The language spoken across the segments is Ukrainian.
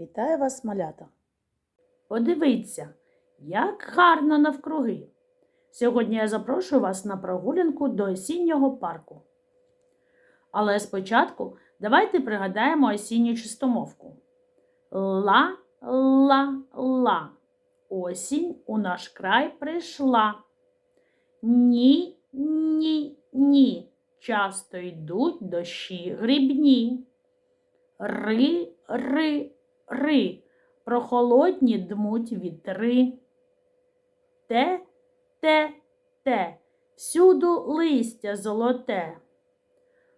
Вітаю вас, малята! Подивіться, як гарно навкруги. Сьогодні я запрошую вас на прогулянку до осіннього парку. Але спочатку давайте пригадаємо осінню чистомовку. Ла-ла-ла. Осінь у наш край прийшла. Ні, ні, ні. Часто йдуть дощі грибні. Ри, ри, ри, прохолодні дмуть вітри. Те, те, те, всюду листя золоте.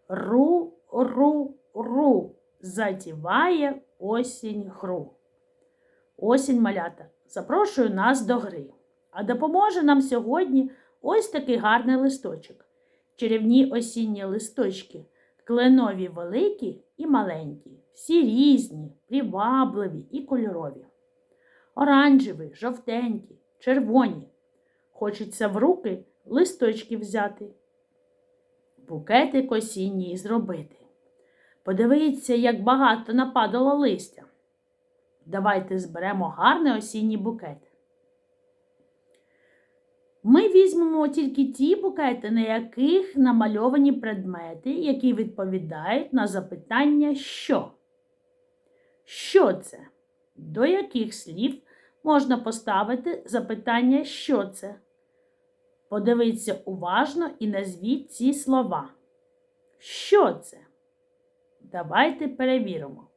Ру, ру, ру, затіває осінь гру. Осінь малята запрошую нас до гри. А допоможе нам сьогодні ось такий гарний листочок. Чарівні осінні листочки, кленові великі і маленькі, всі різні, привабливі і кольорові. Оранжеві, жовтенькі, червоні. Хочеться в руки листочки взяти, букетик осінній зробити. Подивіться, як багато нападало листя. Давайте зберемо гарний осінній букет. Ми візьмемо тільки ті букети, на яких намальовані предмети, які відповідають на запитання що. Що це? До яких слів можна поставити запитання що це? Подивіться уважно і назвіть ці слова. Що це? Давайте перевіримо.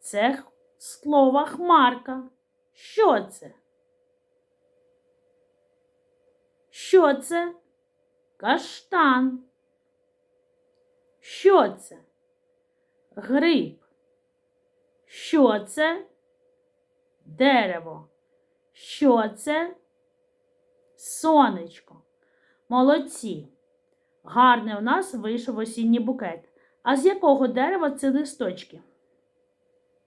Це слово хмарка. Що це? Що це? Каштан. Що це? Гриб. Що це? Дерево. Що це? Сонечко. Молодці. Гарний у нас вийшов осінній букет. А з якого дерева ці листочки?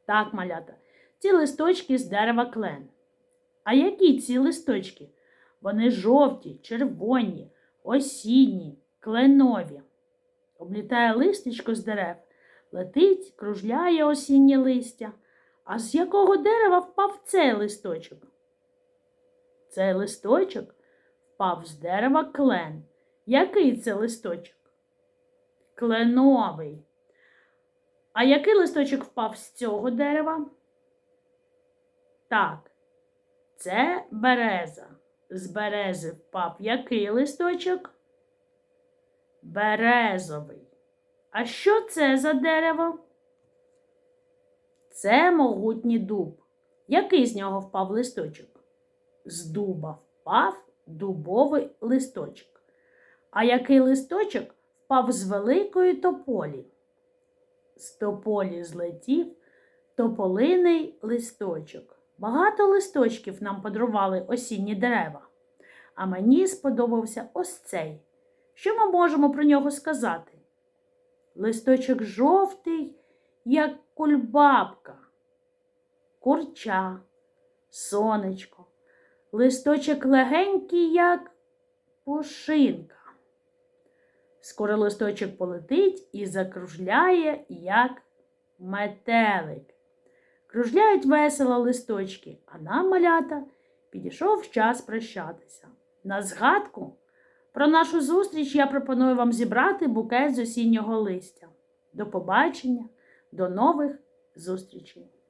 Так, малята, ці листочки з дерева клен. А які ці листочки? Вони жовті, червоні, осінні, кленові. Облітає листечко з дерев, летить, кружляє осіннє листя. А з якого дерева впав цей листочок? Цей листочок впав з дерева клен. Який це листочок? Кленовий. А який листочок впав з цього дерева? Так, це береза. З берези впав який листочок? Березовий. А що це за дерево? Це могутній дуб. Який з нього впав листочок? З дуба впав дубовий листочок. А який листочок впав з великої тополі? З тополі злетів тополиний листочок. Багато листочків нам подарували осінні дерева. А мені сподобався ось цей. Що ми можемо про нього сказати? Листочок жовтий, як кульбабка, курча, сонечко, листочок легенький, як пушинка. Скоро листочок полетить і закружляє, як метелик. Кружляють весело листочки, а нам, малята, підійшов час прощатися. На згадку про нашу зустріч я пропоную вам зібрати букет з осіннього листя. До побачення, до нових зустрічей!